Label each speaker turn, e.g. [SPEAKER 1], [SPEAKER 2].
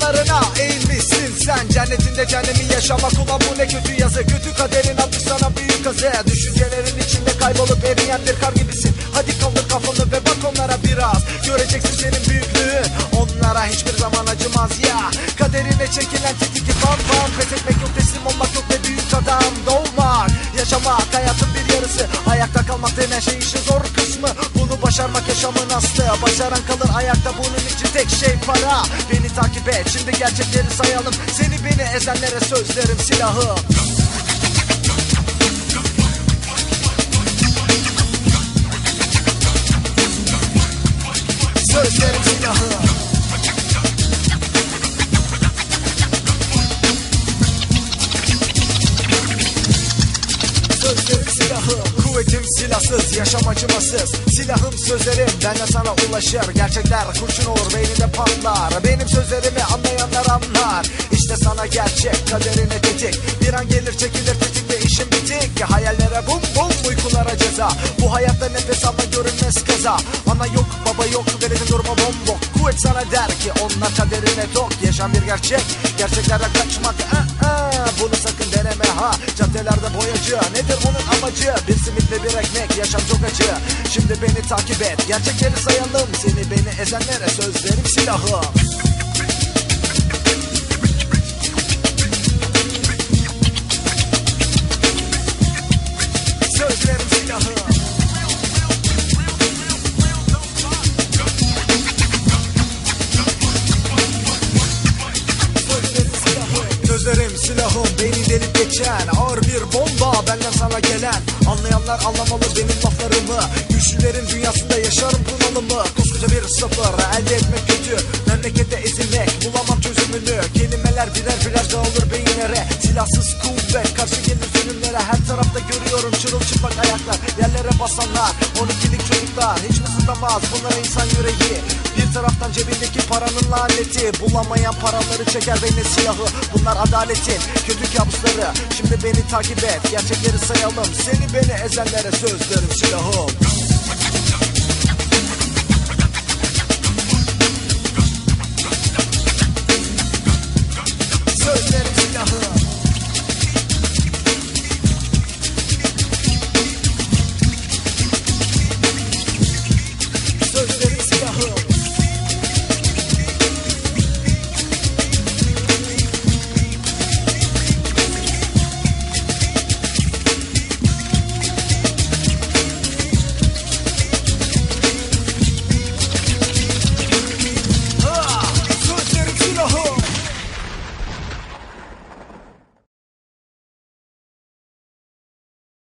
[SPEAKER 1] yollarına eğilmişsin sen. Cennetinde cehennemi yaşamak ulan bu ne kötü yazı. Kötü kaderin atmış sana büyük kazı. Düşüncelerin içinde kaybolup eriyen bir kar gibisin. Hadi kaldır kafanı ve bak onlara biraz. Göreceksin senin büyüklüğün. Onlara hiçbir zaman acımaz ya. Kaderine çekilen tetik bam bam. Pes etmek yok teslim olmak yok ve büyük adam Doğmak, yaşamak hayatın bir yarısı. Ayakta kalmak denen şey işin zor başarmak yaşamın aslı. Başaran kalır ayakta bunun için tek şey para. Beni takip et şimdi gerçekleri sayalım. Seni beni ezenlere sözlerim silahım Kuvvetim silahsız yaşam acımasız. Silahım sözlerim benden sana ulaşır. Gerçekler kurşun olur beyninde patlar. Benim sözlerimi anlayanlar anlar. İşte sana gerçek kaderine tetik. Bir an gelir çekilir tetikte işim bitik. Hayallere bum bum uykulara ceza. Bu hayatta nefes alma görünmez kaza. Ana yok baba yok sana der ki onlar kaderine tok Yaşam bir gerçek. Gerçeklerden kaçmak aa, aa. Bunu sakın deneme ha. Caddelerde boyacı nedir onun amacı? Bir simit ve bir ekmek yaşam çok acı. Şimdi beni takip et gerçekleri sayalım. Seni beni ezenlere sözlerim silahım Sözlerim silahım silahım beni delip geçen. Ağır bir bomba benden sana gelen. Anlayanlar anlamalı benim laflarımı. Güçlülerin dünyasında yaşarım bunalımı Koskoca bir sıfır elde etmek kötü. Memlekette ezilmek bulamam çözümünü. Kelimeler birer birer dağılır beyinlere Silahsız kuvvet karşı gelir zulümlere Her tarafta görüyorum Hiç mi sızlamaz bunlar insan yüreği. Bir taraftan cebindeki paranın laneti Bulamayan paraları çeker beynin silahı? Bunlar adaletin kötü kabusları. Şimdi beni takip et gerçekleri sayalım. Seni beni ezenlere söz verim silahım